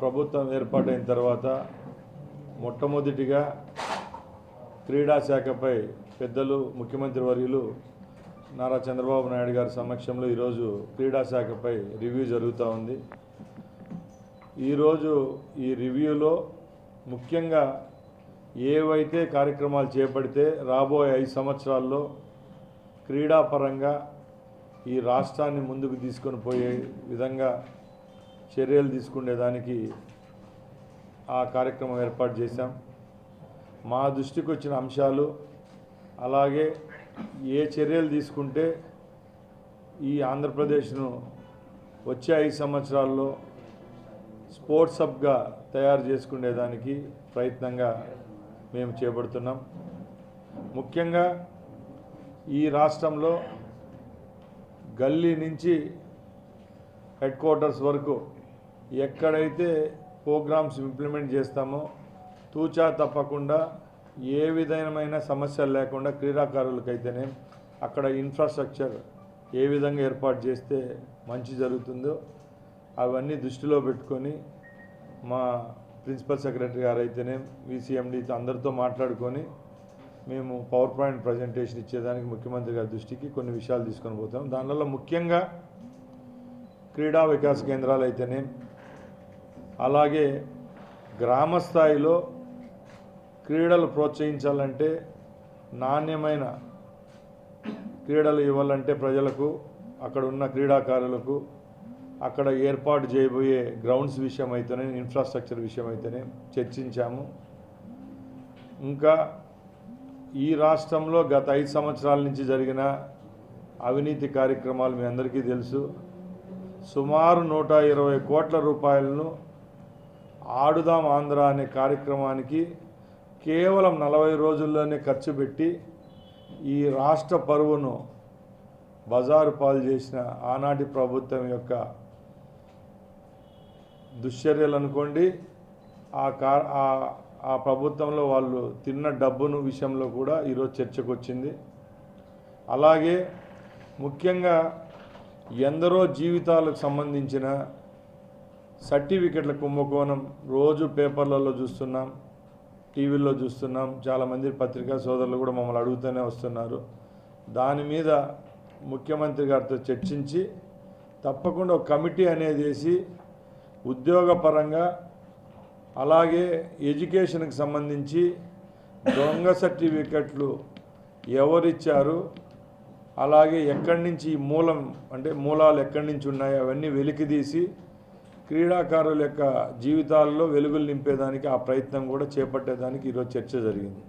ప్రభుత్వం ఏర్పాటైన తర్వాత మొట్టమొదటిగా క్రీడా శాఖపై పెద్దలు ముఖ్యమంత్రి వర్యులు నారా చంద్రబాబు నాయుడు గారి సమక్షంలో ఈరోజు క్రీడా శాఖపై రివ్యూ జరుగుతూ ఉంది. ఈరోజు ఈ రివ్యూలో ముఖ్యంగా ఏవైతే కార్యక్రమాలు చేపడితే రాబోయే ఐదు సంవత్సరాల్లో క్రీడాపరంగా ఈ రాష్ట్రాన్ని ముందుకు తీసుకొని పోయే విధంగా చర్యలు తీసుకునేదానికి ఆ కార్యక్రమం ఏర్పాటు చేశాం. మా దృష్టికి వచ్చిన అంశాలు అలాగే ఏ చర్యలు తీసుకుంటే ఈ ఆంధ్రప్రదేశ్ను వచ్చే ఐదు సంవత్సరాల్లో స్పోర్ట్స్ హబ్గా తయారు చేసుకునేదానికి ప్రయత్నంగా మేము చేపడుతున్నాం. ముఖ్యంగా ఈ రాష్ట్రంలో గల్లీ నుంచి హెడ్ క్వార్టర్స్ వరకు ఎక్కడైతే ప్రోగ్రామ్స్ ఇంప్లిమెంట్ చేస్తామో తూచా తప్పకుండా ఏ విధమైన సమస్యలు లేకుండా క్రీడాకారులకైతేనే అక్కడ ఇన్ఫ్రాస్ట్రక్చర్ ఏ విధంగా ఏర్పాటు చేస్తే మంచి జరుగుతుందో అవన్నీ దృష్టిలో పెట్టుకొని మా ప్రిన్సిపల్ సెక్రటరీ గారు అయితేనే విసిఎండి అందరితో మాట్లాడుకొని మేము పవర్ పాయింట్ ప్రజెంటేషన్ ఇచ్చేదానికి ముఖ్యమంత్రి గారి దృష్టికి కొన్ని విషయాలు తీసుకొని పోతాం. దానివల్ల ముఖ్యంగా క్రీడా వికాస్ కేంద్రాలు అయితేనే అలాగే గ్రామ స్థాయిలో క్రీడలు ప్రోత్సహించాలంటే నాణ్యమైన క్రీడలు ఇవ్వాలంటే ప్రజలకు అక్కడ ఉన్న క్రీడాకారులకు అక్కడ ఏర్పాటు చేయబోయే గ్రౌండ్స్ విషయం అయితేనే ఇన్ఫ్రాస్ట్రక్చర్ విషయం అయితేనే చర్చించాము. ఇంకా ఈ రాష్ట్రంలో గత ఐదు సంవత్సరాల నుంచి జరిగిన అవినీతి కార్యక్రమాలు మీ అందరికీ తెలుసు. సుమారు నూట ఇరవై కోట్ల రూపాయలను ఆడుదాం ఆంధ్ర అనే కార్యక్రమానికి కేవలం నలభై రోజుల్లోనే ఖర్చు పెట్టి ఈ రాష్ట్ర పరువును బజారు పాలు చేసిన ఆనాటి ప్రభుత్వం యొక్క దుశ్చర్యలు అనుకోండి ఆ కార్ ఆ- ఆ ప్రభుత్వంలో వాళ్ళు తిన్న డబ్బును విషయంలో కూడా ఈరోజు చర్చకు వచ్చింది అలాగే ముఖ్యంగా ఎందరో జీవితాలకు సంబంధించిన సర్టిఫికెట్ల కుంభకోణం రోజు పేపర్లలో చూస్తున్నాం టీవీల్లో చూస్తున్నాం చాలామంది పత్రికా సోదరులు కూడా మమ్మల్ని అడుగుతూనే వస్తున్నారు. దాని మీద ముఖ్యమంత్రి గారితో చర్చించి తప్పకుండా ఒక కమిటీ అనేది వేసి ఉద్యోగపరంగా అలాగే ఎడ్యుకేషన్కి సంబంధించి దొంగ సర్టిఫికెట్లు ఎవరిచ్చారు అలాగే ఎక్కడి నుంచి ఈ మూలం అంటే మూలాలు ఎక్కడి నుంచి ఉన్నాయో అవన్నీ వెలికితీసి క్రీడాకారుల యొక్క జీవితాల్లో వెలుగులు నింపేదానికి ఆ ప్రయత్నం కూడా చేపట్టేదానికి ఈరోజు చర్చ జరిగింది.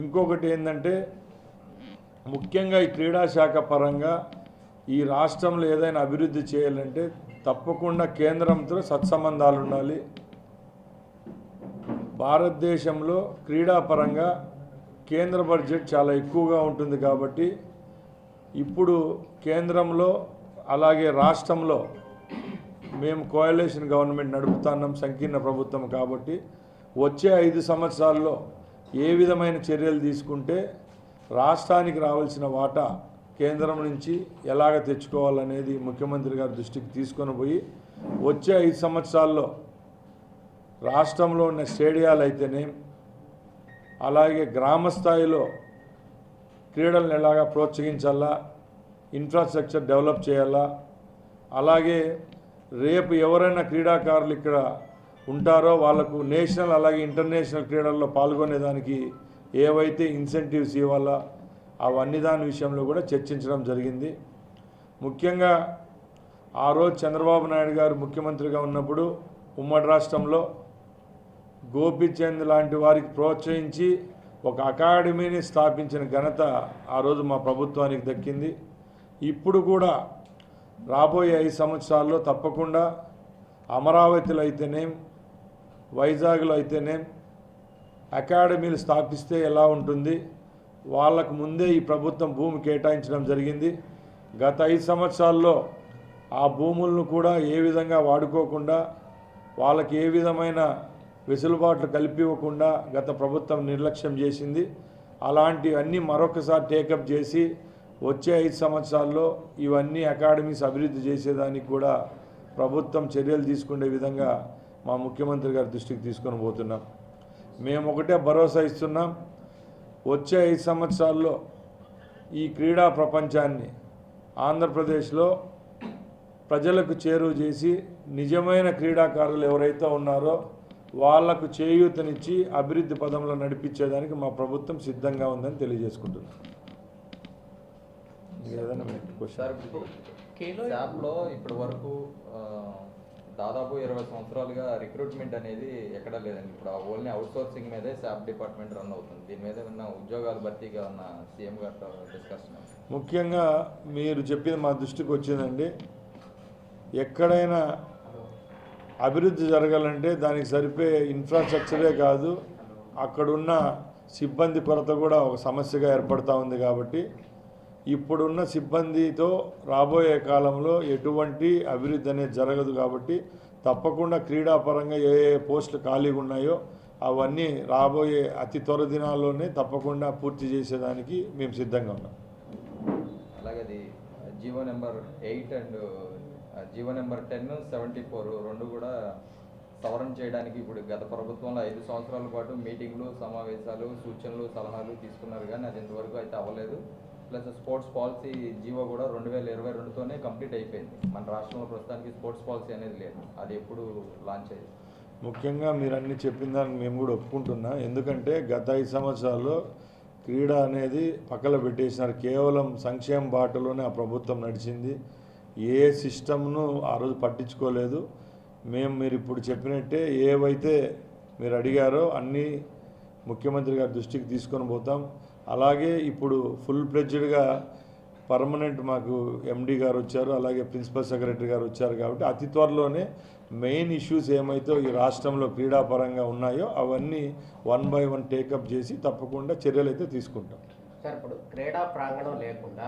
ఇంకొకటి ఏంటంటే ముఖ్యంగా ఈ క్రీడా శాఖ పరంగా ఈ రాష్ట్రంలో ఏదైనా అభివృద్ధి చేయాలంటే తప్పకుండా కేంద్రంతో సత్సంబంధాలు ఉండాలి. భారతదేశంలో క్రీడాపరంగా కేంద్ర బడ్జెట్ చాలా ఎక్కువగా ఉంటుంది కాబట్టి ఇప్పుడు కేంద్రంలో అలాగే రాష్ట్రంలో మేము కోయలేషన్ గవర్నమెంట్ నడుపుతున్నాం సంకీర్ణ ప్రభుత్వం కాబట్టి వచ్చే ఐదు సంవత్సరాల్లో ఏ విధమైన చర్యలు తీసుకుంటే రాష్ట్రానికి రావాల్సిన వాటా కేంద్రం నుంచి ఎలాగ తెచ్చుకోవాలనేది ముఖ్యమంత్రి గారి దృష్టికి తీసుకొని పోయి వచ్చే ఐదు సంవత్సరాల్లో రాష్ట్రంలో ఉన్న స్టేడియాలు అయితేనే అలాగే గ్రామ స్థాయిలో క్రీడలను ఎలాగా ప్రోత్సహించాలా ఇన్ఫ్రాస్ట్రక్చర్ డెవలప్ చేయాలా అలాగే రేపు ఎవరైనా క్రీడాకారులు ఇక్కడ ఉంటారో వాళ్ళకు నేషనల్ అలాగే ఇంటర్నేషనల్ క్రీడల్లో పాల్గొనేదానికి ఏవైతే ఇన్సెంటివ్స్ ఇవ్వాలా అవన్నీ దాని విషయంలో కూడా చర్చించడం జరిగింది. ముఖ్యంగా ఆ రోజు చంద్రబాబు నాయుడు గారు ముఖ్యమంత్రిగా ఉన్నప్పుడు ఉమ్మడి రాష్ట్రంలో గోపీచంద్ లాంటి వారికి ప్రోత్సహించి ఒక అకాడమీని స్థాపించిన ఘనత ఆ రోజు మా ప్రభుత్వానికి దక్కింది. ఇప్పుడు కూడా రాబోయే ఐదు సంవత్సరాల్లో తప్పకుండా అమరావతిలో అయితేనేం వైజాగ్లో అయితేనేం అకాడమీలు స్థాపిస్తే ఎలా ఉంటుంది వాళ్ళకు ముందే ఈ ప్రభుత్వం భూమి కేటాయించడం జరిగింది. గత ఐదు సంవత్సరాల్లో ఆ భూములను కూడా ఏ విధంగా వాడుకోకుండా వాళ్ళకి ఏ విధమైన వెసులుబాట్లు కల్పివ్వకుండా గత ప్రభుత్వం నిర్లక్ష్యం చేసింది. అలాంటివన్నీ మరొకసారి టేకప్ చేసి వచ్చే ఐదు సంవత్సరాల్లో ఇవన్నీ అకాడమీస్ అభివృద్ధి చేసేదానికి కూడా ప్రభుత్వం చర్యలు తీసుకునే విధంగా మా ముఖ్యమంత్రి గారి దృష్టికి తీసుకొని పోతున్నాం. మేము ఒకటే భరోసా ఇస్తున్నాం. వచ్చే ఐదు సంవత్సరాల్లో ఈ క్రీడా ప్రపంచాన్ని ఆంధ్రప్రదేశ్లో ప్రజలకు చేరువ చేసి నిజమైన క్రీడాకారులు ఎవరైతే ఉన్నారో వాళ్ళకు చేయూతనిచ్చి అభివృద్ధి పదంలో నడిపించేదానికి మా ప్రభుత్వం సిద్ధంగా ఉందని తెలియజేసుకుంటున్నాం. సార్ కేలో శాప్లో ఇప్పటి వరకు దాదాపు ఇరవై సంవత్సరాలుగా రిక్రూట్మెంట్ అనేది ఎక్కడా లేదండి. ఇప్పుడు ఓన్లీ అవుట్ సోర్సింగ్ మీదే శాప్ డిపార్ట్మెంట్ రన్ అవుతుంది. దీని మీద ఏమన్నా ఉద్యోగాలు భర్తీగా ఉన్న సీఎం గారితో డిస్కషన్ ముఖ్యంగా మీరు చెప్పింది మా దృష్టికి వచ్చిందండి. ఎక్కడైనా అభివృద్ధి జరగాలంటే దానికి సరిపోయే ఇన్ఫ్రాస్ట్రక్చరే కాదు అక్కడున్న సిబ్బంది కొరత కూడా ఒక సమస్యగా ఏర్పడతా ఉంది కాబట్టి ఇప్పుడున్న సిబ్బందితో రాబోయే కాలంలో ఎటువంటి అభివృద్ధి అనేది జరగదు కాబట్టి తప్పకుండా క్రీడాపరంగా ఏ ఏ పోస్టులు ఖాళీగా ఉన్నాయో అవన్నీ రాబోయే అతి త్వర దినాల్లోనే తప్పకుండా పూర్తి చేసేదానికి మేము సిద్ధంగా ఉన్నాం. అలాగే GO number eight and GO number ten seventy four రెండు కూడా సవరణ చేయడానికి ఇప్పుడు గత ప్రభుత్వంలో ఐదు సంవత్సరాల పాటు మీటింగ్లు సమావేశాలు సూచనలు సలహాలు తీసుకున్నారు కానీ అది ఇంతవరకు అయితే అవ్వలేదు. ప్లస్ స్పోర్ట్స్ పాలసీ జీవో కూడా రెండు వేల ఇరవై రెండుతోనే కంప్లీట్ అయిపోయింది. మన రాష్ట్రంలో ప్రస్తుతానికి స్పోర్ట్స్ పాలసీ అనేది లేదు. అది ఎప్పుడు లాంచ్ అయ్యింది. ముఖ్యంగా మీరు అన్ని చెప్పిన దానికి మేము కూడా ఒప్పుకుంటున్నా. ఎందుకంటే గత ఐదు సంవత్సరాల్లో క్రీడ అనేది పక్కన పెట్టేసినారు. కేవలం సంక్షేమ బాటలోనే ఆ ప్రభుత్వం నడిచింది. ఏ సిస్టమ్ను ఆ రోజు పట్టించుకోలేదు. మేము మీరు ఇప్పుడు చెప్పినట్టే ఏవైతే మీరు అడిగారో అన్నీ ముఖ్యమంత్రి గారి దృష్టికి తీసుకొని పోతాం. అలాగే ఇప్పుడు ఫుల్ ప్లెడ్జ్డ్గా పర్మనెంట్ మాకు ఎండి గారు వచ్చారు అలాగే ప్రిన్సిపల్ సెక్రటరీ గారు వచ్చారు కాబట్టి అతి త్వరలోనే మెయిన్ ఇష్యూస్ ఏమైతే ఈ రాష్ట్రంలో క్రీడాపరంగా ఉన్నాయో అవన్నీ వన్ బై వన్ టేకప్ చేసి తప్పకుండా చర్యలు అయితే తీసుకుంటాం. సార్ ఇప్పుడు క్రీడా ప్రాంగణం లేకుండా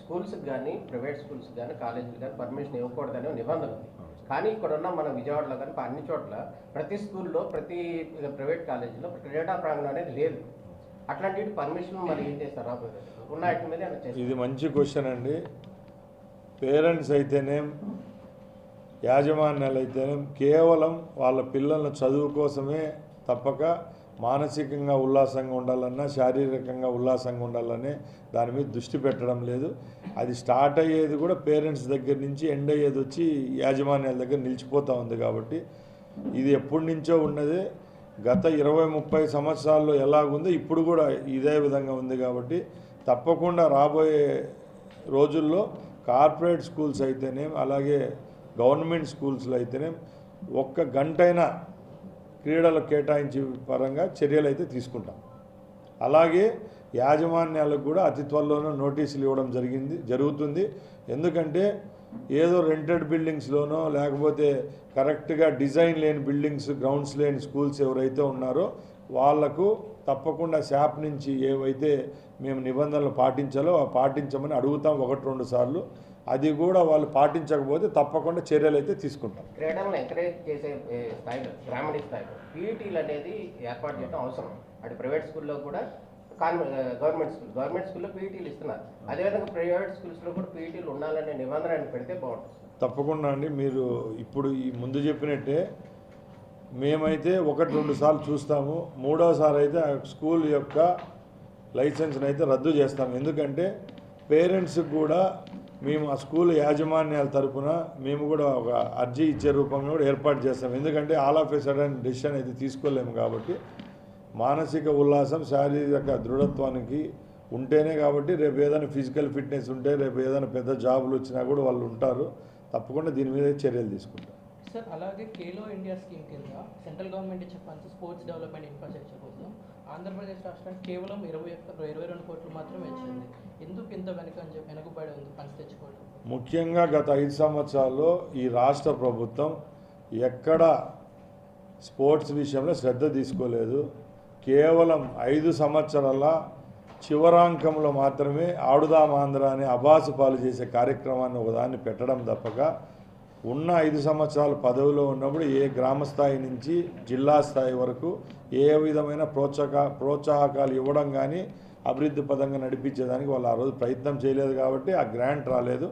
స్కూల్స్కి కానీ ప్రైవేట్ స్కూల్స్ కానీ కాలేజీలు కానీ పర్మిషన్ ఇవ్వకూడదనే నిబంధన ఉంది. కానీ ఇక్కడ ఉన్న మన విజయవాడలో కానీ అన్ని చోట్ల ప్రతి స్కూల్లో ప్రతి ప్రైవేట్ కాలేజీలో క్రీడా ప్రాంగణం అనేది లేదు. అట్లాంటి పర్మిషన్ మరి ఏం చేస్తారు ఉన్న మీద ఇది మంచి క్వశ్చన్ అండి. పేరెంట్స్ అయితేనేం యాజమాన్యాలు అయితేనేం కేవలం వాళ్ళ పిల్లల చదువు కోసమే తప్పక మానసికంగా ఉల్లాసంగా ఉండాలన్నా శారీరకంగా ఉల్లాసంగా ఉండాలనే దాని మీద దృష్టి పెట్టడం లేదు. అది స్టార్ట్ అయ్యేది కూడా పేరెంట్స్ దగ్గర నుంచి ఎండ్ అయ్యేది వచ్చి యాజమాన్యాల దగ్గర నిలిచిపోతూ ఉంది కాబట్టి ఇది ఎప్పటి నుంచో ఉన్నదే. గత ఇరవై ముప్పై సంవత్సరాల్లో ఎలాగుందో ఇప్పుడు కూడా ఇదే విధంగా ఉంది కాబట్టి తప్పకుండా రాబోయే రోజుల్లో కార్పొరేట్ స్కూల్స్ అయితేనేం అలాగే గవర్నమెంట్ స్కూల్స్లో అయితేనేం ఒక్క గంటైనా క్రీడలు కేటాయించే పరంగా చర్యలు అయితే తీసుకుంటాం. అలాగే యాజమాన్యాలకు కూడా అతి త్వరలోనే నోటీసులు ఇవ్వడం జరిగింది జరుగుతుంది. ఎందుకంటే ఏదో రెంటెడ్ బిల్డింగ్స్లోనో లేకపోతే కరెక్ట్గా డిజైన్ లేని బిల్డింగ్స్ గ్రౌండ్స్ లేని స్కూల్స్ ఎవరైతే ఉన్నారో వాళ్ళకు తప్పకుండా శాప్ నుంచి ఏవైతే మేము నిబంధనలు పాటించాలో పాటించమని అడుగుతాం ఒకటి రెండు సార్లు. అది కూడా వాళ్ళు పాటించకపోతే తప్పకుండా చర్యలు అయితే తీసుకుంటాం. క్రీడలను ఎంకరేజ్ చేసే స్థాయిలో గ్రామీణ స్థాయిలో పీఈటీలు అనేది ఏర్పాటు చేయడం అవసరం. అటు ప్రైవేట్ స్కూల్లో కూడా గవర్నమెంట్ స్కూల్ గవర్నమెంట్ స్కూల్లో పీఈటీలు ఇస్తున్నారు. అదేవిధంగా ప్రైవేట్ స్కూల్స్లో కూడా పీఈటీలు ఉండాలనే నిబంధన ఆయన పెడితే బాగుంటుంది. తప్పకుండా అండి. మీరు ఇప్పుడు ఈ ముందు చెప్పినట్టే మేమైతే ఒకటి రెండు సార్లు చూస్తాము. మూడోసారి అయితే స్కూల్ యొక్క లైసెన్స్ని అయితే రద్దు చేస్తాము. ఎందుకంటే పేరెంట్స్కి కూడా మేము ఆ స్కూల్ యాజమాన్యాల తరపున మేము కూడా ఒక అర్జీ ఇచ్చే రూపంలో కూడా ఏర్పాటు చేస్తాం ఎందుకంటే all of a sudden decision అయితే తీసుకోలేము కాబట్టి మానసిక ఉల్లాసం శారీరక దృఢత్వానికి ఉంటేనే కాబట్టి రేపు ఏదైనా ఫిజికల్ ఫిట్నెస్ ఉంటే రేపు ఏదైనా పెద్ద జాబులు వచ్చినా కూడా వాళ్ళు ఉంటారు. తప్పకుండా దీని మీద చర్యలు తీసుకుంటాం. సార్ అలాగే ఖేలో ఇండియా స్కీమ్ కింద central government funds sports development infrastructure కోసం ఆంధ్రప్రదేశ్ రాష్ట్రానికి కేవలం ఇరవై ఒక్క ఇరవై రెండు కోట్లు మాత్రమే ఇచ్చింది ఎందుకు ఇంత వెనక అని చెప్పి వెనుకబడి ఉంది ఫండ్స్ తెచ్చుకోవడం? ముఖ్యంగా గత ఐదు సంవత్సరాల్లో ఈ రాష్ట్ర ప్రభుత్వం ఎక్కడ స్పోర్ట్స్ విషయంలో శ్రద్ధ తీసుకోలేదు. కేవలం ఐదు సంవత్సరాల చివరాంకంలో మాత్రమే ఆడుదామాంధ్ర అనే అభాసు పాలు చేసే కార్యక్రమాన్ని ఒకదాన్ని పెట్టడం తప్పక. ఉన్న ఐదు సంవత్సరాలు పదవిలో ఉన్నప్పుడు ఏ గ్రామ స్థాయి నుంచి జిల్లా స్థాయి వరకు ఏ విధమైన ప్రోత్సాహ ప్రోత్సాహకాలు ఇవ్వడం కానీ అభివృద్ధి పదంగా నడిపించేదానికి వాళ్ళు ఆ రోజు ప్రయత్నం చేయలేదు కాబట్టి ఆ గ్రాంట్ రాలేదు.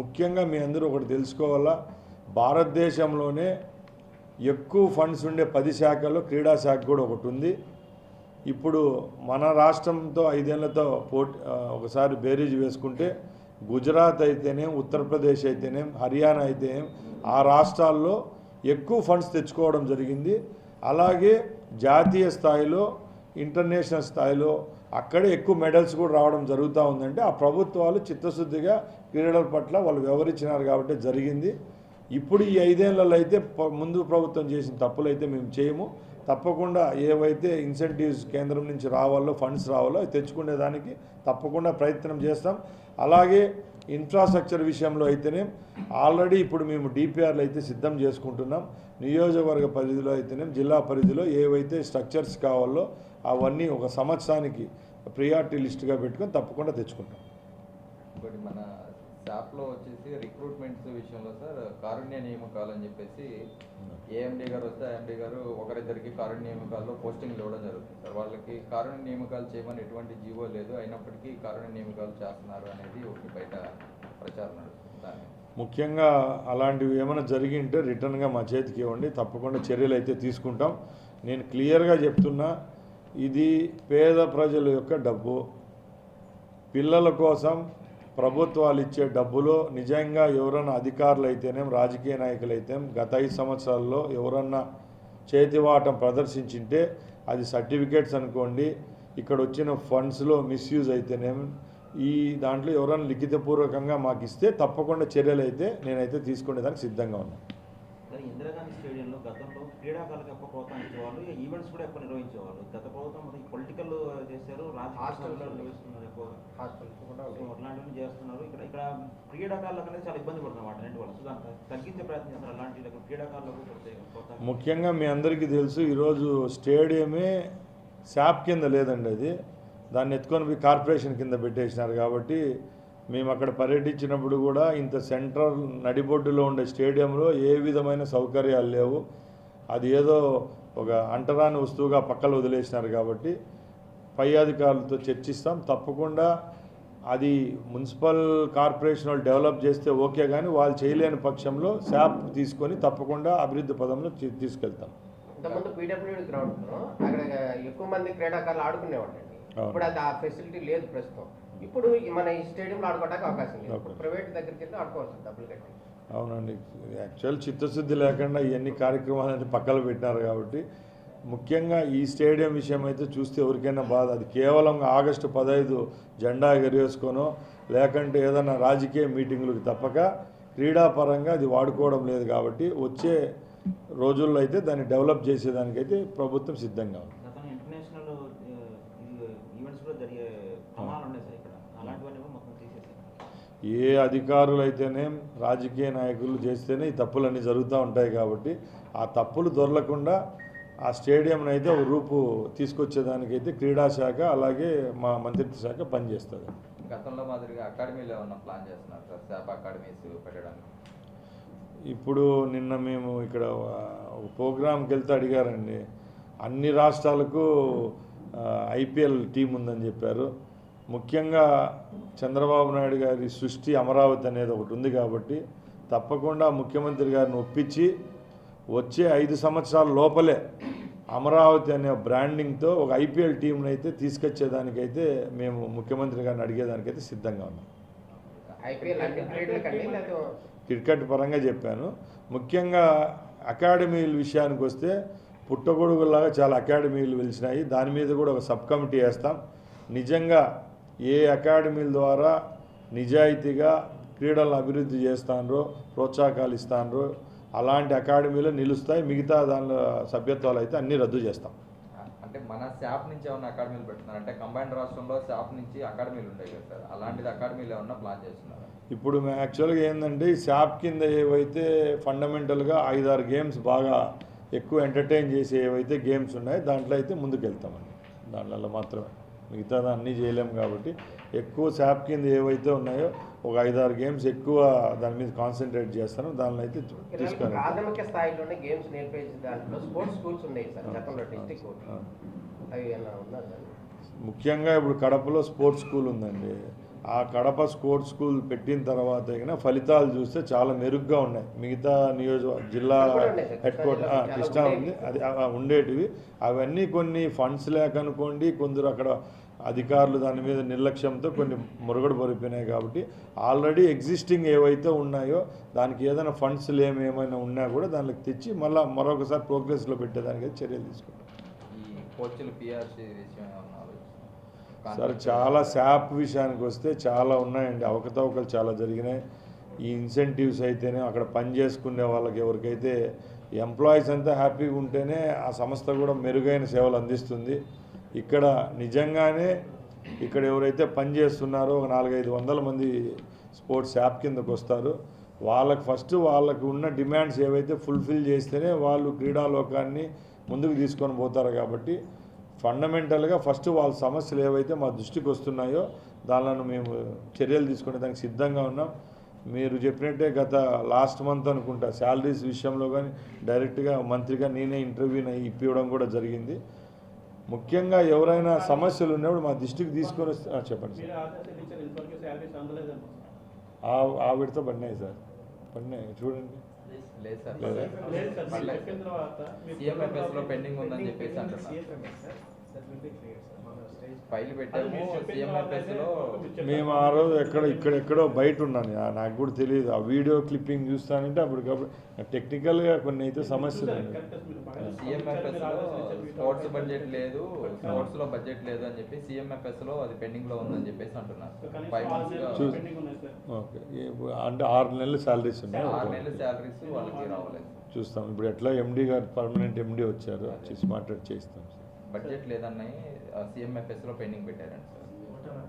ముఖ్యంగా మీ అందరూ ఒకటి తెలుసుకోవాలా భారతదేశంలోనే ఎక్కువ ఫండ్స్ ఉండే పది శాఖల్లో క్రీడా శాఖ కూడా ఒకటి ఉంది. ఇప్పుడు మన రాష్ట్రంతో ఐదేళ్ళతో పోటీ ఒకసారి బేరీజ్ వేసుకుంటే గుజరాత్ అయితేనేం ఉత్తరప్రదేశ్ అయితేనేం హర్యానా అయితేనేం ఆ రాష్ట్రాల్లో ఎక్కువ ఫండ్స్ తెచ్చుకోవడం జరిగింది. అలాగే జాతీయ స్థాయిలో ఇంటర్నేషనల్ స్థాయిలో అక్కడే ఎక్కువ మెడల్స్ కూడా రావడం జరుగుతూ ఉందంటే ఆ ప్రభుత్వాలు చిత్తశుద్ధిగా క్రీడల పట్ల వాళ్ళు వివరించినారు కాబట్టి జరిగింది. ఇప్పుడు ఈ ఐదేళ్ళలో అయితే ముందు ప్రభుత్వం చేసిన తప్పులు అయితే మేము చేయము. తప్పకుండా ఏవైతే ఇన్సెంటివ్స్ కేంద్రం నుంచి రావాలో ఫండ్స్ రావాలో తెచ్చుకునే దానికి తప్పకుండా ప్రయత్నం చేస్తాం. అలాగే ఇన్ఫ్రాస్ట్రక్చర్ విషయంలో అయితేనే ఆల్రెడీ ఇప్పుడు మేము డిపిఆర్లు అయితే సిద్ధం చేసుకుంటున్నాం. నియోజకవర్గ పరిధిలో అయితేనే జిల్లా పరిధిలో ఏవైతే స్ట్రక్చర్స్ కావాలో అవన్నీ ఒక సంవత్సరానికి ప్రియారిటీ లిస్ట్గా పెట్టుకొని తప్పకుండా తెచ్చుకుంటాం. మన శాప్లో వచ్చేసి రిక్రూట్మెంట్స్ విషయంలో సార్ కారుణ్య నియామకాలు అని చెప్పేసి ఏఎండి గారు వస్తే ఏఎండి గారు ఒకరిద్దరికి కారుణ్య నియామకాల్లో పోస్టింగ్లు ఇవ్వడం జరుగుతుంది సార్. వాళ్ళకి కారుణ్య నియామకాలు చేయమని ఎటువంటి జీవో లేదు. అయినప్పటికీ కారుణ్య నియామకాలు చేస్తున్నారు అనేది ఒకటి బయట ప్రచారం నడుస్తుంది. ముఖ్యంగా అలాంటివి ఏమైనా జరిగింటే రిటర్న్గా మా చేతికి ఇవ్వండి. తప్పకుండా చర్యలు అయితే తీసుకుంటాం. నేను క్లియర్గా చెప్తున్నా ఇది పేద ప్రజల యొక్క డబ్బు. పిల్లల కోసం ప్రభుత్వాలు ఇచ్చే డబ్బులో నిజంగా ఎవరైనా అధికారులు అయితేనేం రాజకీయ నాయకులు అయితేనేం గత ఐదు సంవత్సరాల్లో ఎవరన్నా చేతివాటం ప్రదర్శించింటే అది సర్టిఫికేట్స్ అనుకోండి ఇక్కడ వచ్చిన ఫండ్స్లో మిస్యూజ్ అయితేనేం ఈ దాంట్లో ఎవరైనా లిఖితపూర్వకంగా మాకు ఇస్తే తప్పకుండా చర్యలు అయితే నేనైతే తీసుకునేదానికి సిద్ధంగా ఉన్నాను మరి ఇందిరాగాంధీ స్టేడియంలో గతంలో క్రీడాకారులకు ఎక్కువ ప్రోత్సహించేవాళ్ళు ఈవెంట్స్ కూడా ఎక్కువ నిర్వహించేవాళ్ళు. గత ప్రభుత్వం మరి పొలిటికల్ చేశారు నిర్వహిస్తున్నారు ఎక్కువగా హాస్టల్స్ కూడా. అట్లాంటివి చేస్తున్నారు. ఇక్కడ ఇక్కడ క్రీడాకారులకు అనేది చాలా ఇబ్బంది పడుతున్నారు వాటి అన్నిటి వల్ల సో దాన్ని తగ్గించే ప్రయత్నం చేస్తున్నారు అలాంటి క్రీడాకారులకు ముఖ్యంగా మీ అందరికీ తెలుసు ఈరోజు స్టేడియమే శాప్ కింద లేదండి అది. దాన్ని ఎత్తుకొని పోయి కార్పొరేషన్ కింద పెట్టేసినారు కాబట్టి మేము అక్కడ పర్యటించినప్పుడు కూడా ఇంత సెంట్రల్ నడిబొడ్డులో ఉండే స్టేడియంలో ఏ విధమైన సౌకర్యాలు లేవు. అది ఏదో ఒక అంటరాని వస్తువుగా పక్కన వదిలేసినారు కాబట్టి పై అధికారులతో చర్చిస్తాం. తప్పకుండా అది మున్సిపల్ కార్పొరేషన్ వాళ్ళు డెవలప్ చేస్తే ఓకే కానీ వాళ్ళు చేయలేని పక్షంలో శాప్ తీసుకొని తప్పకుండా అభివృద్ధి పదంలో తీసుకెళ్తాం. ఇంతకుముందు పీడబ్ల్యూడి గ్రౌండ్లో అక్కడ ఎక్కువ మంది క్రీడాకారులు ఆడుకునేవాళ్ళండి. ఇప్పుడు అది ఆ ఫెసిలిటీ లేదు ప్రస్తుతం. ఇప్పుడు మన ఈ స్టేడియంలో ఆడుకోవడానికి అవకాశం లేదు. ప్రైవేట్ దగ్గరికి వెళ్ళి ఆడుకోవాల్సింది డబ్బులు కట్టి అవునండి. యాక్చువల్ చిత్తశుద్ధి లేకుండా ఇవన్నీ కార్యక్రమాలన్నీ పక్కన పెట్టినారు కాబట్టి ముఖ్యంగా ఈ స్టేడియం విషయం అయితే చూస్తే ఎవరికైనా బాధ. అది కేవలం ఆగస్టు పదహైదు జెండా ఎగరేసుకోనో లేకంటే ఏదైనా రాజకీయ మీటింగులకు తప్పక క్రీడాపరంగా అది వాడుకోవడం లేదు కాబట్టి వచ్చే రోజుల్లో అయితే దాన్ని డెవలప్ చేసేదానికైతే ప్రభుత్వం సిద్ధంగా ఉంది గతంలో ఇంటర్నేషనల్ ఈవెంట్స్ కూడా జరిగే ప్రమాణాలు ఉన్నాయి సార్ ఇక్కడ అలాంటివన్నీ కూడా మొత్తం తీసేసారు ఏ అధికారులు అయితేనే రాజకీయ నాయకులు చేస్తేనే ఈ తప్పులన్నీ జరుగుతూ ఉంటాయి కాబట్టి ఆ తప్పులు దొరలకుండా ఆ స్టేడియంని అయితే ఒక రూపు తీసుకొచ్చేదానికైతే క్రీడా శాఖ అలాగే మా మంత్రిత్వ శాఖ పనిచేస్తుంది. గతంలో మాదిరిగా అకాడమీలో ఏమన్నా ప్లాన్ చేస్తున్నారు సార్? శాప్ అకాడమీస్ పెట్టడానికి. ఇప్పుడు నిన్న మేము ఇక్కడ ఒక ప్రోగ్రాంకి వెళ్తే అడిగారండి. అన్ని రాష్ట్రాలకు ఐపీఎల్ టీం ఉందని చెప్పారు. ముఖ్యంగా చంద్రబాబు నాయుడు గారి సృష్టి అమరావతి అనేది ఒకటి ఉంది కాబట్టి తప్పకుండా ముఖ్యమంత్రి గారిని ఒప్పించి వచ్చే ఐదు సంవత్సరాల లోపలే అమరావతి అనే బ్రాండింగ్తో ఒక ఐపీఎల్ టీంని అయితే తీసుకొచ్చేదానికైతే మేము ముఖ్యమంత్రి గారిని అడిగేదానికైతే సిద్ధంగా ఉన్నాం. క్రికెట్ పరంగా చెప్పాను. ముఖ్యంగా అకాడమీల విషయానికి వస్తే పుట్టగొడుగులాగా చాలా అకాడమీలు వెలిసినాయి. దాని మీద కూడా ఒక సబ్ కమిటీ వేస్తాం. నిజంగా ఏ అకాడమీల ద్వారా నిజాయితీగా క్రీడలను అభివృద్ధి చేస్తానో ప్రోత్సాహకాలు ఇస్తానో అలాంటి అకాడమీలు నిలుస్తాయి మిగతా దానిలో సభ్యత్వాలు అయితే అన్నీ రద్దు చేస్తాం. అంటే మన శాప్ నుంచి ఏమన్నా అకాడమీలు పెడుతున్నారు? అంటే కంబైన్డ్ రాష్ట్రంలో శాప్ నుంచి అకాడమీలు ఉంటాయి కదా సార్ అలాంటిది అకాడమీలు ఏమన్నా ప్లాన్ చేస్తున్నారు? ఇప్పుడు మేము యాక్చువల్గా ఏంటంటే శాప్ కింద ఏవైతే ఫండమెంటల్గా ఐదారు గేమ్స్ బాగా ఎక్కువ ఎంటర్టైన్ చేసే ఏవైతే గేమ్స్ ఉన్నాయో దాంట్లో అయితే ముందుకెళ్తామండి. దాంట్లో మాత్రమే. మిగతా అన్నీ చేయలేము కాబట్టి ఎక్కువ శాప్ కింద ఏవైతే ఉన్నాయో ఒక ఐదారు గేమ్స్ ఎక్కువ దాని మీద కాన్సన్ట్రేట్ చేస్తాను. దానిలో అయితే తీసుకొని ప్రాథమిక స్థాయిలోనే గేమ్స్ నేర్పేసి దాంట్లో స్పోర్ట్స్ స్కూల్స్ ఉన్నాయి సార్. గతంలో డిస్టిక్ అవి ముఖ్యంగా ఇప్పుడు కడపలో స్పోర్ట్స్ స్కూల్ ఉందండి. ఆ కడప స్పోర్ట్స్ స్కూల్ పెట్టిన తర్వాత అయినా ఫలితాలు చూస్తే చాలా మెరుగ్గా ఉన్నాయి. మిగతా నియోజక జిల్లా. Head quarter Krishna. ఉంది. అది ఉండేటివి. అవన్నీ కొన్ని ఫండ్స్ లేకనుకోండి కొందరు అక్కడ అధికారులు దాని మీద నిర్లక్ష్యంతో కొన్ని మురగడు పడిపోయినాయి కాబట్టి ఆల్రెడీ ఎగ్జిస్టింగ్ ఏవైతే ఉన్నాయో దానికి ఏదైనా ఫండ్స్ లేమి ఏమైనా ఉన్నా కూడా దానికి తెచ్చి మళ్ళీ మరొకసారి ప్రోగ్రెస్లో పెట్టేదానికి చర్యలు తీసుకుంటాం? సార్ చాలా శాప్ విషయానికి వస్తే చాలా ఉన్నాయండి. అవకతవకలు చాలా జరిగినాయి. ఈ ఇన్సెంటివ్స్ అయితేనే అక్కడ పని చేసుకునే వాళ్ళకి ఎవరికైతే ఎంప్లాయీస్ అంతా హ్యాపీగా ఉంటేనే ఆ సంస్థ కూడా మెరుగైన సేవలు అందిస్తుంది. ఇక్కడ నిజంగానే ఇక్కడ ఎవరైతే పని చేస్తున్నారో ఒక నాలుగైదు వందల మంది స్పోర్ట్స్ యాప్ కిందకు వస్తారు. వాళ్ళకి ఫస్ట్ వాళ్ళకు ఉన్న డిమాండ్స్ ఏవైతే ఫుల్ఫిల్ చేస్తేనే వాళ్ళు క్రీడాలోకాన్ని ముందుకు తీసుకొని పోతారు కాబట్టి ఫండమెంటల్గా ఫస్ట్ వాళ్ళ సమస్యలు ఏవైతే మా దృష్టికి వస్తున్నాయో దానిలను మేము చర్యలు తీసుకునే దానికి సిద్ధంగా ఉన్నాం. మీరు చెప్పినట్టే గత లాస్ట్ మంత్ అనుకుంటా శాలరీస్ విషయంలో కానీ డైరెక్ట్గా మంత్రిగా నేనే ఇంటర్వ్యూ ఇప్పివ్వడం కూడా జరిగింది. ముఖ్యంగా ఎవరైనా సమస్యలు ఉన్నప్పుడు మా దృష్టికి తీసుకొని చెప్పండి సార్. ఆవిడతో పడినాయి సార్. పడినాయి. చూడండి. లేదు సార్ pending ఉందని చెప్పేసి ఫైల్ పెట్టాము లో మేము ఆ రోజు ఎక్కడ ఇక్కడెక్కడో బయట ఉన్నాను. నాకు కూడా తెలియదు. ఆ వీడియో క్లిప్పింగ్ చూస్తానంటే అప్పటికప్పుడు టెక్నికల్గా కొన్ని అయితే సమస్యలు స్పోర్ట్స్ బడ్జెట్. లేదు. స్పోర్ట్స్లో బడ్జెట్ లేదు అని చెప్పి సిఎంఎఫ్ఎస్లో అది పెండింగ్లో ఉందని చెప్పేసి అంటున్నారు. Five months. ఓకే. అంటే ఆరు నెలలు శాలరీస్ ఉన్నాయి. ఆరు. నెలల శాలరీస్ వాళ్ళకి రావలేదు. చూస్తాం. ఇప్పుడు ఎట్లా ఎండి గారు పర్మనెంట్ ఎండి వచ్చారు. చూసి మాట్లాడి చేస్తాం సార్. బడ్జెట్ లేదన్నాయి సిఎంఎఫ్ఎస్లో పెండింగ్ పెట్టారండి sir.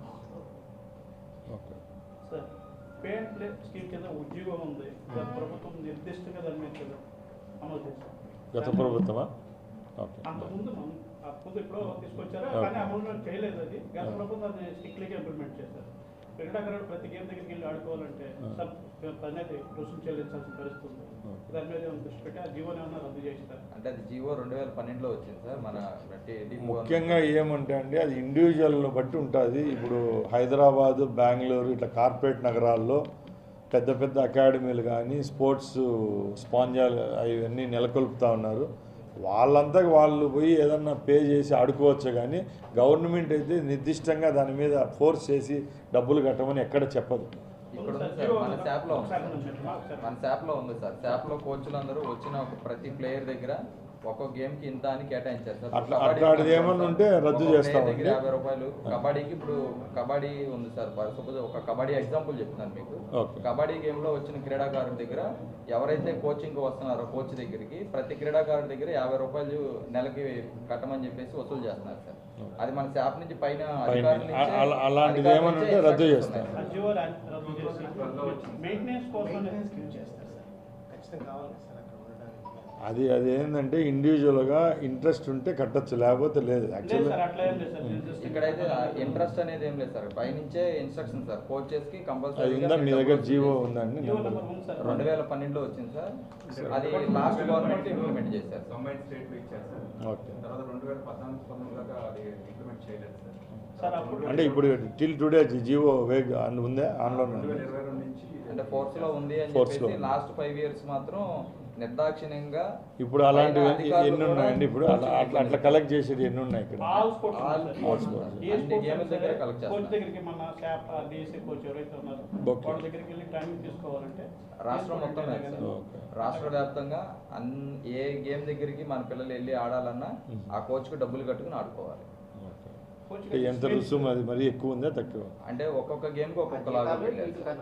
Okay. Sir pay and play scheme కింద ఉద్యోగం ఉంది. గత ప్రభుత్వం నిర్దిష్టంగా దాని మీద కదా అమలు గత ప్రభుత్వమా? ఓకే. అంతకుముందు మనం అప్పుడు ఎప్పుడో తీసుకొచ్చారు. కానీ అమలు చేయలేదు అది. గత ప్రభుత్వం స్ట్రిక్ట్లీగా ఇంప్లిమెంట్ చేశారు. క్రీడాకారుడు ప్రతి గేమ్ దగ్గరికి వెళ్ళి ఆడుకోవాలంటే. సబ్ అనేది రుసుము చెల్లించాల్సిన పరిస్థితి ఉంది Okay. దాని మీద ఏమైనా దృష్టి పెట్టి ఆ జీవోని ఏమన్నా రద్దు చేస్తారు అంటే అది జివో రెండు వేల పన్నెండులో వచ్చింది సార్ మన ముఖ్యంగా ఏమంటే అండి అది ఇండివిజువల్ని బట్టి ఉంటుంది ఇప్పుడు హైదరాబాదు బెంగళూరు ఇట్లా కార్పొరేట్ నగరాల్లో పెద్ద పెద్ద అకాడమీలు కానీ స్పోర్ట్స్ స్పాంజాలు అవన్నీ నెలకొల్పుతా ఉన్నారు వాళ్ళంతా వాళ్ళు పోయి ఏదన్నా పే చేసి ఆడుకోవచ్చు కానీ గవర్నమెంట్ అయితే నిర్దిష్టంగా దాని మీద ఫోర్స్ చేసి డబ్బులు కట్టమని ఎక్కడ చెప్పదు ఇక్కడ ఉంది సార్, సార్ జీవో మన ఉంది. శాప్లో ఉంది. మన శాప్లో ఉంది సార్ శాప్లో కోచ్లు అందరూ వచ్చిన ఒక ప్రతి ప్లేయర్ దగ్గర ఒక్కో గేమ్కి ఇంత అని కేటాయించారు సార్ అట్లా- కబడ్డీ అట్లాంటిది ఉంది ఏమన్నా సార్. ఉంటే రద్దు. దగ్గర యాభై రూపాయలు కబడ్డీకి ఇప్పుడు కబడ్డీ ఉంది సార్ సపోజ్ ఒక కబడ్డీ ఎగ్జాంపుల్ చెప్తున్నాను మీకు. కబడ్డీ గేమ్లో వచ్చిన క్రీడాకారుడి దగ్గర ఎవరైతే కోచింగ్ వస్తున్నారో కోచ్ దగ్గరికి ప్రతి క్రీడాకారుడి దగ్గర యాభై రూపాయలు నెలకి కట్టమని చెప్పేసి వసూలు చేస్తున్నారు సార్ అది మన శాప్ నుంచి పైన అలాంటిది ఏమన్నా రద్దు instructions చేస్తాం. ఉన్నాయి ఆ జీవో రా- రద్దు చేసి మెయింటెనెన్స్ కోసం స్కీమ్ చేస్తారు సార్ ఖచ్చితంగా కావాలి సార్ అది అది ఏంటంటే ఇండివిజువల్గా ఇంట్రెస్ట్ ఉంటే కట్టచ్చు లేకపోతే లేదు. లేదు యాక్చువల్గా సార్ అట్లా ఏం లేదు సార్ నేను just- ఇక్కడైతే ఇంట్రెస్ట్ అనేది ఏం లేదు సార్. పైనుంచే ఇన్స్ట్రక్షన్ సార్. కోచెస్కి అది కంపల్సరీ ఉందా? మీ దగ్గర జీవో ఉందండి జీవో రెండు వేల పన్నెండులో వచ్చింది సార్. అది లాస్ట్ గవర్నమెంట్ ఇంప్లిమెంట్ చేశారు కంబైన్ స్టేట్ ఇచ్చారు సార్. ఓకే. తర్వాత రెండు వేల పద్నాలుగు అది ఇంప్లిమెంట్ చేయలేదు సార్. అంటే ఇప్పుడు టిల్ టుడే జియో వేగ్ ఉందా? ఆన్లో అంటే ఫోర్స్లో ఉంది అని చెప్పేసి ఉంది. లాస్ట్ ఫైవ్ ఇయర్స్ మాత్రం నిర్దాక్షిణ్యంగా ఇప్పుడు అలాంటివి ఎన్ని ఉన్నాయండి? ఇప్పుడు అలా అట్లా అట్లా కలెక్ట్ చేసేది ఎన్ని ఉన్నాయి ఇక్కడ? తీసుకోవాలంటే రాష్ట్రం మొత్తం. రాష్ట్ర వ్యాప్తంగా అన్ ఏ గేమ్ దగ్గరికి మన పిల్లలు వెళ్ళి ఆడాలన్నా ఆ కోచ్కు డబ్బులు కట్టుకుని ఆడుకోవాలి. ఎంత రుసుము? అది మరి ఎక్కువ ఉందా? తక్కువ? అంటే ఒక్కొక్క గేమ్కి ఒక్కొక్కలాగా పెట్టారు సార్.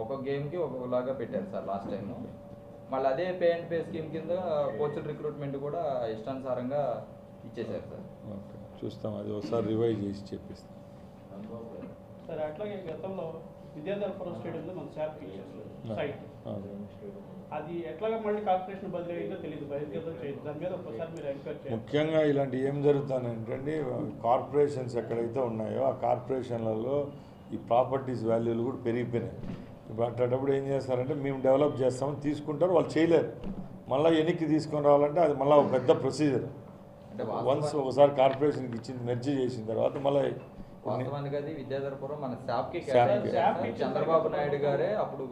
ఒక్కొక్క గేమ్కి ఒక్కొక్కలాగా పెట్టారు సార్ లాస్ట్ టైం మళ్ళీ అదే పే అండ్ పే స్కీమ్ కింద కోచ్ల రిక్రూట్మెంట్ కూడా ఇష్టానుసారంగా ఇచ్చేసారు సార్. ఓకే చూస్తాం. అది ఒకసారి రివైజ్ చేసి చెప్పిస్తాం. సరే అట్లాగే గతంలో విద్యాధరపురం స్టేడియంలో మన సైట్. ఆ. అది ఎట్లాగా మళ్ళీ కార్పొరేషన్ బదిలీ అయిందో తెలియదు బహిర్గతం చేయదు దాని మీద ఒకసారి మీరు ఎంక్వైరీ చేయండి. ముఖ్యంగా ఇలాంటి ఏం జరుగుతానంటే కార్పొరేషన్స్ ఎక్కడైతే ఉన్నాయో ఆ కార్పొరేషన్లలో ఈ ప్రాపర్టీస్ వాల్యూలు కూడా పెరిగిపోయినాయి. ఇప్పుడు అట్లాంటప్పుడు ఏం చేస్తారంటే మేము డెవలప్ చేస్తామని తీసుకుంటారు వాళ్ళు చేయలేరు. మళ్ళీ వెనక్కి తీసుకొని రావాలంటే అది మళ్ళీ ఒక పెద్ద ప్రొసీజర్. అంటే వన్స్ ఒకసారి కార్పొరేషన్కి ఇచ్చింది మెర్జీ చేసిన తర్వాత మళ్ళీ వాస్తవానికి అది విద్యాధరపురం మన చంద్రబాబు నాయుడు గారే అప్పుడు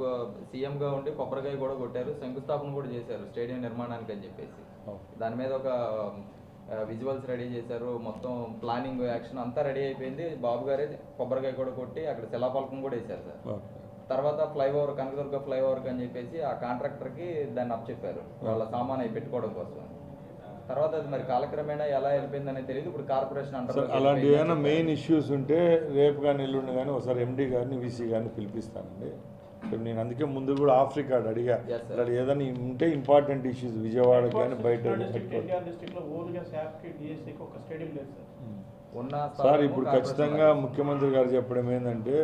సీఎం గా ఉండి కొబ్బరికాయ కూడా కొట్టారు శంకుస్థాపన కూడా చేశారు స్టేడియం నిర్మాణానికి అని చెప్పేసి. దాని మీద ఒక విజువల్స్ రెడీ చేశారు మొత్తం ప్లానింగ్ యాక్షన్ అంతా రెడీ అయిపోయింది. బాబు గారే కొబ్బరికాయ కూడా కొట్టి అక్కడ శిలాపలకం కూడా వేశారు సార్. తర్వాత ఫ్లైఓవర్ కనకదుర్గ ఫ్లైఓవర్ అని చెప్పేసి ఆ కాంట్రాక్టర్కి దాన్ని అప్పచెప్పారు వాళ్ళ సామాన్ అవి పెట్టుకోవడం కోసం. తర్వాత అది మరి కాలక్రమేణా ఎలా వెళ్ళిపోయిందనే తెలియదు. ఇప్పుడు కార్పొరేషన్ అంటారు అలాంటి ఏమైనా మెయిన్ ఇష్యూస్ ఉంటే రేపు కానీ ఎల్లుండి కానీ ఒకసారి ఎండి గారిని వీసీ గారిని పిలిపిస్తానండి. ఇప్పుడు నేను అందుకే ముందు కూడా ఆఫ్రికా అడిగా. అలా ఏదైనా ఉంటే ఇంపార్టెంట్ ఇష్యూస్ విజయవాడ కానీ బయట సార్ ఉన్న సార్ స్థలము ఇప్పుడు ఖచ్చితంగా. ముఖ్యమంత్రి గారు చెప్పడం ఏంటంటే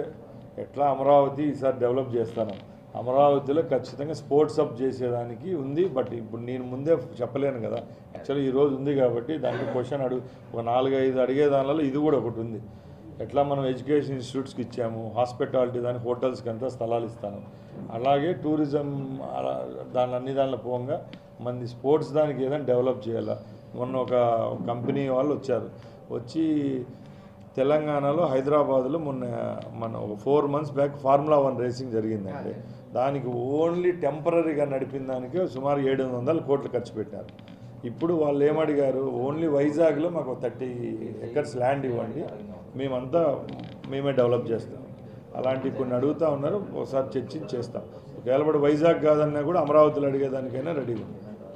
ఎట్లా అమరావతి ఈసారి డెవలప్ చేస్తాను. అమరావతిలో ఖచ్చితంగా స్పోర్ట్స్ అప్ చేసేదానికి ఉంది బట్ ఇప్పుడు నేను ముందే చెప్పలేను కదా. యాక్చువల్లీ ఈ రోజు ఉంది కాబట్టి దానికి క్వశ్చన్ అడుగు ఒక నాలుగు ఐదు అడిగే దానిలో ఇది కూడా ఒకటి ఉంది. ఎట్లా మనం ఎడ్యుకేషన్ ఇన్స్టిట్యూట్స్కి ఇచ్చాము హాస్పిటాలిటీ దానికి హోటల్స్కి అంతా స్థలాలు ఇస్తాను. అలాగే టూరిజం దాని అన్ని దానిలో పోగా మంది స్పోర్ట్స్ దానికి ఏదైనా డెవలప్ చేయాలా. మొన్న ఒక కంపెనీ వాళ్ళు వచ్చారు. వచ్చి తెలంగాణలో హైదరాబాద్లో మొన్న మన ఒక four months back formula one racing జరిగిందండి. దానికి ఓన్లీ టెంపరీగా నడిపిన దానికి సుమారు ఏడు వందల కోట్లు ఖర్చు పెట్టారు. ఇప్పుడు వాళ్ళు ఏమడిగారు? ఓన్లీ వైజాగ్లో మాకు థర్టీ ఎకర్స్ ల్యాండ్ ఇవ్వండి. మేమంతా మేమే డెవలప్ చేస్తాం. అలాంటివి కొన్ని అడుగుతా ఉన్నారు. ఒకసారి చర్చించి చేస్తాం ఒకవేళ వైజాగ్ కాదన్నా కూడా అమరావతిలో అడిగేదానికైనా రెడీగా ఉంది.